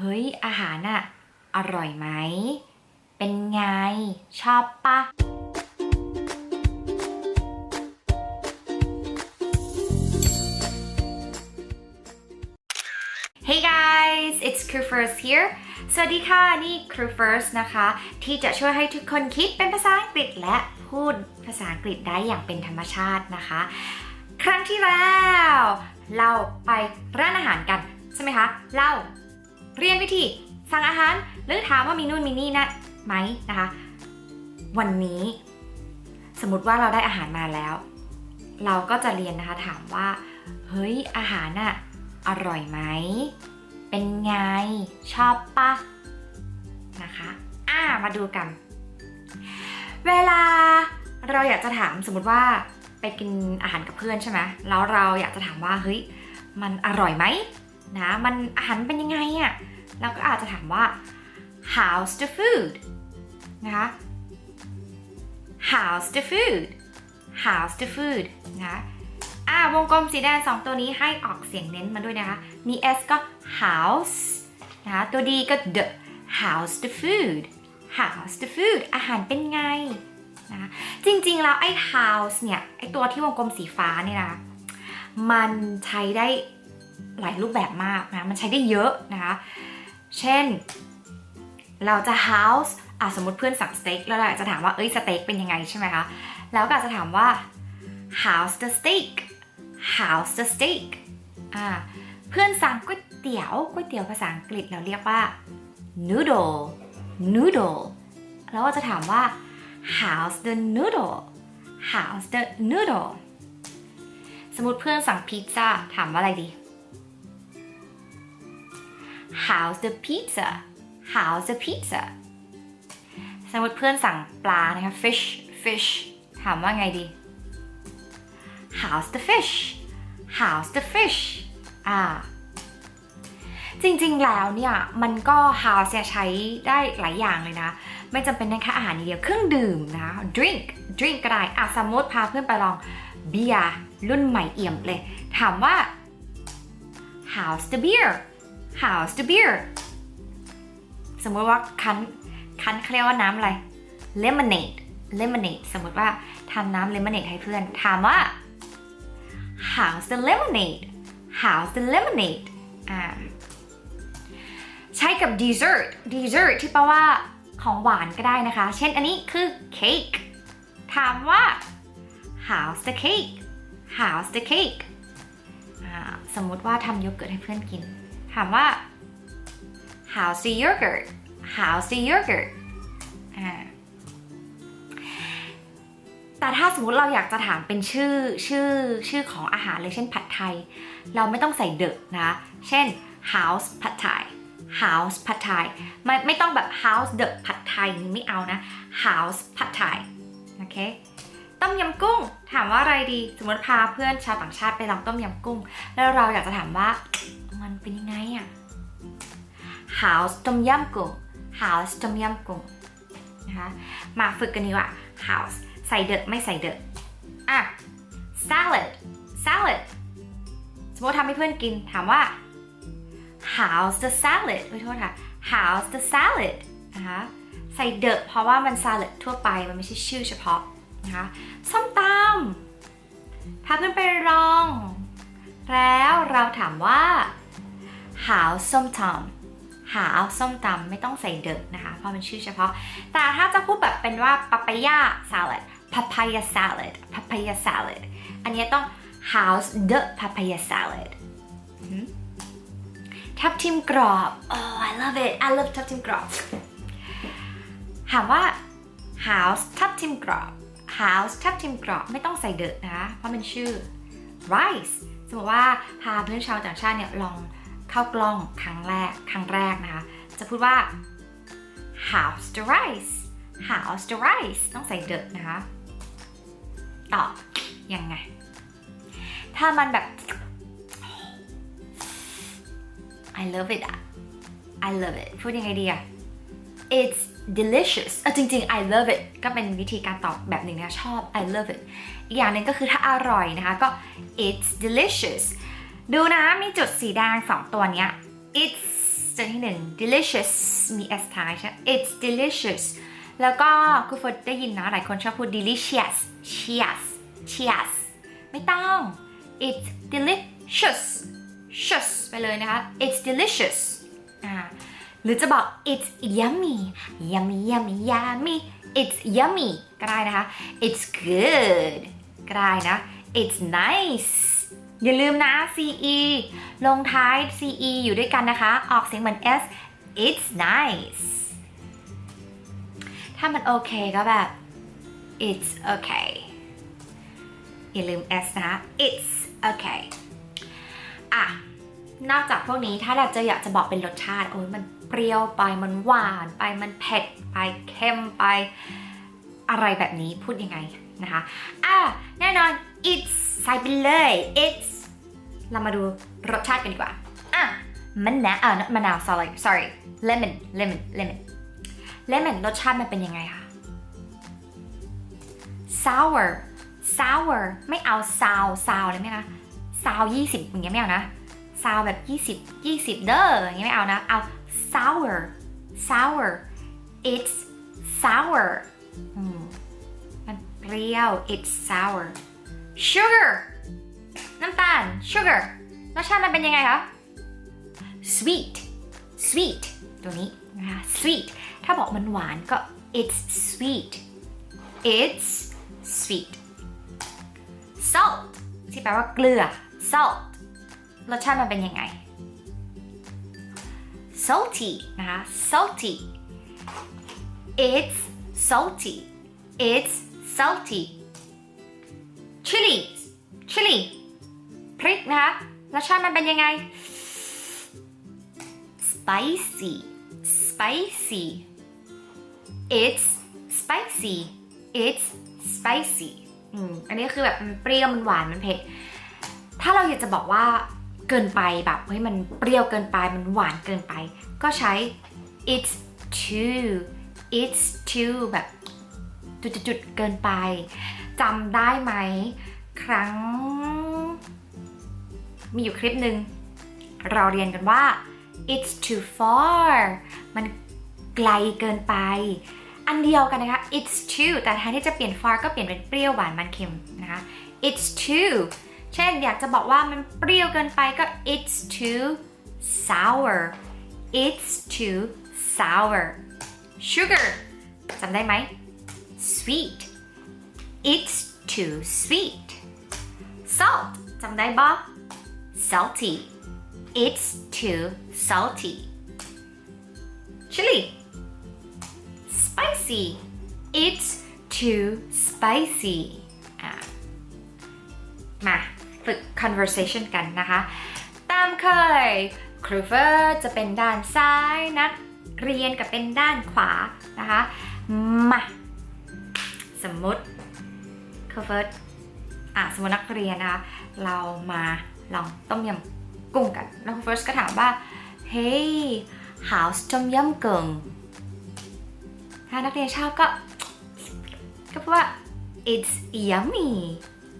เฮ้ย อาหารอะอร่อยไหม เป็นไง ชอบปะ Hey guys it's Crew First here สวัสดีค่ะ นี่ Crew First นะคะ ที่จะช่วยให้ทุกคนคิดเป็นภาษาอังกฤษและพูดภาษาอังกฤษได้อย่างเป็นธรรมชาตินะคะ ครั้งที่แล้ว เราไปร้านอาหารกัน ใช่ไหมคะ เรา เรียนวิธีสั่งอาหาร หรือถามว่ามีนู่นมีนี่นะไหมนะคะ วันนี้ สมมติว่าเราได้อาหารมาแล้ว เราก็จะเรียนนะคะถามว่า เฮ้ย อาหารน่ะอร่อยไหม เป็นไง ชอบปะนะคะ อ่ามาดูกัน เวลาเราอยากจะถามสมมติว่าไปกินอาหารกับเพื่อนใช่ไหมแล้วเราอยากจะถามว่าเฮ้ยมันอร่อยไหม นะมันอาหารเป็นยังไงอะ่ะเราก็อาจจะถามว่า how's the food นะคะ how's the food how's the food นะคะอ่าวงกลมสีแดงสองตัวนี้ให้ออกเสียงเน้นมาด้วยนะคะ มี s ก็ house นะคะตัว d ก็ the how's the food how's the food อาหารเป็นไงนะคะจริงๆ แล้วไอ้ house เนี่ย ไอ้ตัวที่วงกลมสีฟ้าเนี่ยนะ มันใช้ได้ หลายรูปแบบมากนะ มันใช้ได้เยอะนะคะ เช่น เราจะ house อะสมมติเพื่อนสั่งสเต็กแล้วเราอากจะถามว่าเอ้ยสเต็กเป็นยังไงใช่ไหมคะ แล้วก็อาจจะถามว่า how's the steak how's the steak อ่าเพื่อนสั่งก๋วยเตี๋ยวก๋วยเตี๋ยวภาษาอังกฤษเราเรียกว่า noodle noodle แล้วก็จะถามว่า how's the noodle how's the noodle สมมติเพื่อนสั่งพิซซ่าถามว่าอะไรดี how's the pizza how's the pizza สมมติเพื่อนสั่งปลานะคะ fish fish ถามว่าไงดี how's the fish how's the fish อ่าจริงๆ แล้วเนี่ย มันก็ house ใช้ได้หลายอย่างเลยนะ ไม่จำเป็นแค่อาหารอย่เดียวเครื่องดื่มนะ drink drink ก็ได้อะสมมติพาเพื่อนไปลองเบียร์รุ่นใหม่เอี่ยมเลย ถามว่า how's the beer how's the beer สมมติว่าคันคันเขาเรียกว่าน้ำอะไร lemonade lemonade สมมติว่าทำน้ำ lemonade ให้เพื่อน ถามว่า how's the lemonade how's the lemonade อ่าใช้กับ dessert dessert ที่แปลว่าของหวานก็ได้นะคะ เช่นอันนี้คือ cake ถามว่า how's the cake how's the cake สมมติว่าทำโยเกิร์ตให้เพื่อนกิน ถามว่า how's the yogurt how's the yogurt แต่ถ้าสมมติเราอยากจะถามเป็นชื่อชื่อชื่อของอาหารเลยเช่นผัดไทย เราไม่ต้องใส่เดอะนะ เช่น house ผัดไทย house ผัดไทยไม่ไม่ต้องแบบ house the ผัดไทยนี่ไม่เอานะ house ผัดไทยโอเคต้มยำกุ้ง ถามว่าอะไรดี สมมติพาเพื่อนชาวต่างชาติไปลองต้มยำกุ้ง แล้วเราอยากจะถามว่า มันเป็นยังไงอะ house ต้มยำกุ้ง house ต้มยำกุ้งนะคะมาฝึกกันดีกว่า house ใส่เดอะไม่ใส่เดอะอะ salad salad สมมติทำให้เพื่อนกินถามว่า how's the salad ขอโทษค่ะ how's the salad นะคะใส่เดอะเพราะว่ามัน salad ทั่วไปมันไม่ใช่ชื่อเฉพาะนะคะส้มตำพาเพื่อนไปลอง แล้วเราถามว่า how ส้มตำ how ส้มตำไม่ต้องใส่เดอะนะคะ เพราะมันชื่อเฉพาะ แต่ถ้าจะพูดแบบเป็นว่า papaya salad papaya salad papaya salad อันนี้ต้อง how's the papaya salad ทับทิมกรอบ oh I love it I love ทับทิมกรอบ ถามว่า house ทับทิมกรอบ house ทับทิมกรอบไม่ต้องใส่เดอะนะคะ เพราะมันชื่อ rice สมมติว่าพาเพื่อนชาวต่างชาติเนี่ยลอง เข้ากล้องครั้งแรกครั้งแรกนะคะ จะพูดว่า house the rice house the rice ต้องใส่เดอะนะคะ ต่อยังไง ถ้ามันแบบ I love it อะ I love it พูดยังไงดีอะ It's delicious เออจริงๆ I love it ก็เป็นวิธีการตอบแบบหนึ่งนะชอบ I love it อีกอย่างหนึ่งก็คือถ้าอร่อยนะคะ ก็ It's delicious ดูนะมีจุดสีแดงสองตัวเนี้ย It's ตัวที่หนึ่ง delicious มี s ท้ายใช่ it's delicious แล้วก็คุณเฟิร์สได้ยินนะหลายคนชอบพูด delicious cheers cheers ไม่ต้อง it's delicious shush ไปเลยนะคะ it's delicious อ่าหรือจะบอก it's yummy yummy yummy yummy it's yummy ก็ได้นะคะ it's good ก็ได้นะ it's nice อย่าลืมนะ ce ลงท้าย ce อยู่ด้วยกันนะคะ ออกเสียงเหมือน s it's nice ถ้ามันโอเคก็แบบ it's okay อย่าลืม s นะ it's okay อะ นอกจากพวกนี้ถ้าเราจะอยากจะบอกเป็นรสชาติ โอ้ยมันเปรี้ยวไป มันหวานไป มันเผ็ดไปเค็มไป อะไรแบบนี้พูดยังไงนะคะ อะ แน่นอน it's ใส่ไปเลย it's เรามาดูรสชาติกันดีกว่า อะมะนาวอะมะนาว sorry sorry lemon lemon lemon lemon รสชาติมันเป็นยังไงคะ sour sour ไม่เอา sour sour เลยไหมคะ sour 20อย่างเงี้ยไม่เอานะ sour แบบ20 20เด้ออย่างเงี้ยไม่เอานะ เอา sour sour it's sour มันเปรี้ยว it's sour sugar น้ำตาล sugar รสชาติมันเป็นยังไงคะ sweet sweet ตัวนี้นะคะ sweet ถ้าบอกมันหวานก็ it's sweet it's sweet salt ที่แปลว่าเกลือ salt รสชาติมันเป็นยังไง salty นะคะ salty it's salty it's salty chili chili พริกนะคะรสชาติมันเป็นยังไง spicy spicy it's spicy it's spicy อืมอันนี้คือแบบมันเปรี้ยวมันหวานมันเผ็ด ถ้าเราอยากจะบอกว่าเกินไปแบบเฮ้ยมันเปรี้ยวเกินไปมันหวานเกินไป ก็ใช้ it's too it's too แบบจุดๆเกินไป จำได้ไหม ครั้ง มีอยู่คลิปหนึ่งเราเรียนกันว่า it's too far มันไกลเกินไป อันเดียวกันนะคะ it's too แต่แทนที่จะเปลี่ยน far ก็เปลี่ยนเป็นเปรี้ยวหวานมันเค็มนะคะ it's too เช่นอยากจะบอกว่ามันเปรี้ยวเกินไปก็ it's too sour it's too sour sugar จำได้ไหม sweet it's too sweet salt จำได้บ่ salty it's too salty chili spicy it's too spicy มาฝึก conversation กันนะคะ ตามเคยครูเฟอร์จะเป็นด้านซ้ายนักเรียนกับเป็นด้านขวานะคะ มา สมมติ ครูเฟอร์อะสมมตินักเรียนนะคะเรามาลองต้มยำกุ้งกันแล้วครูเฟิร์สก็ถามว่าเฮ้ย how's ต้มยำกุ้งถ้านักเรียนชอบก็ ก็พูดว่า it's yummy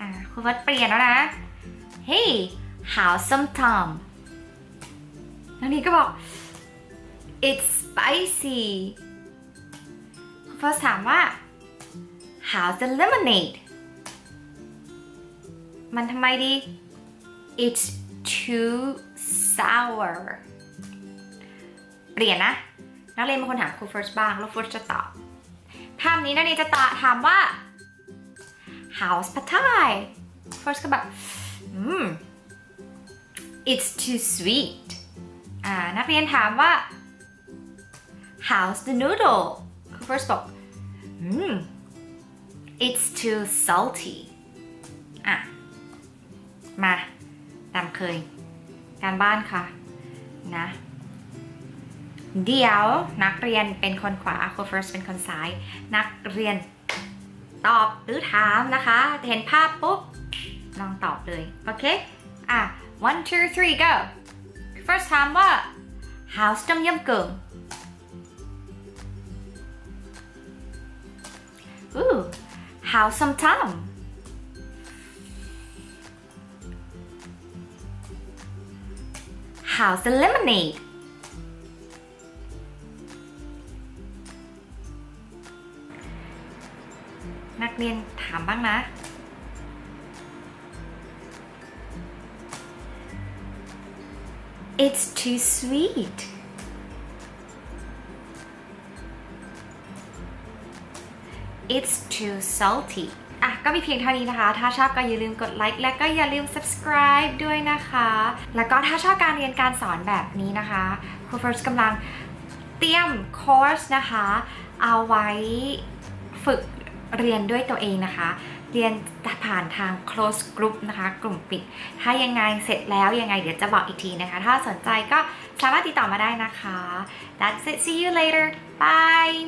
อะครูเฟิร์สเปลี่ยนแล้วนะเฮ้ย how's some tom นักเรียนก็บอก it's spicy ครูเฟิร์สถามว่า how's the lemonade มันทำไมดี it's too sour เปลี่ยนนะ นักเรียนบางคนถามครู first บ้าง แล้ว first จะตอบภาพนี้นักเรียนจะตอบถามว่า how's p a t h a i first ก็แบบอืม it's too sweet อ่านักเรียนถามว่า how's the noodle ครู first บอกอืม it's too salty อะ มาตามเคย การบ้านค่ะนะเดี๋ยวนักเรียนเป็นคนขวาครู first เป็นคนซ้าย นักเรียนตอบหรือถามนะคะ เห็นภาพปุ๊บ ลองตอบเลย โอเค อะ one two three go first ถามว่า how's ต้มยำกุ้ง ooh how's some tom how's the lemonade? Nạc นักเรียนถามบ้างนะ It's too sweet. It's too salty. ก็มีเพียงเท่านี้นะคะ ถ้าชอบก็อย่าลืมกดไลค์และก็อย่าลืม subscribe ด้วยนะคะ แล้วก็ถ้าชอบการเรียนการสอนแบบนี้นะคะครูเฟิร์สกำลังเตรียมคอร์สนะคะ เอาไว้ฝึกเรียนด้วยตัวเองนะคะ เรียนผ่านทาง close group นะคะ กลุ่มปิด ถ้ายังไงเสร็จแล้วยังไงเดี๋ยวจะบอกอีกทีนะคะ ถ้าสนใจก็สามารถติดต่อมาได้นะคะ That's it see you later bye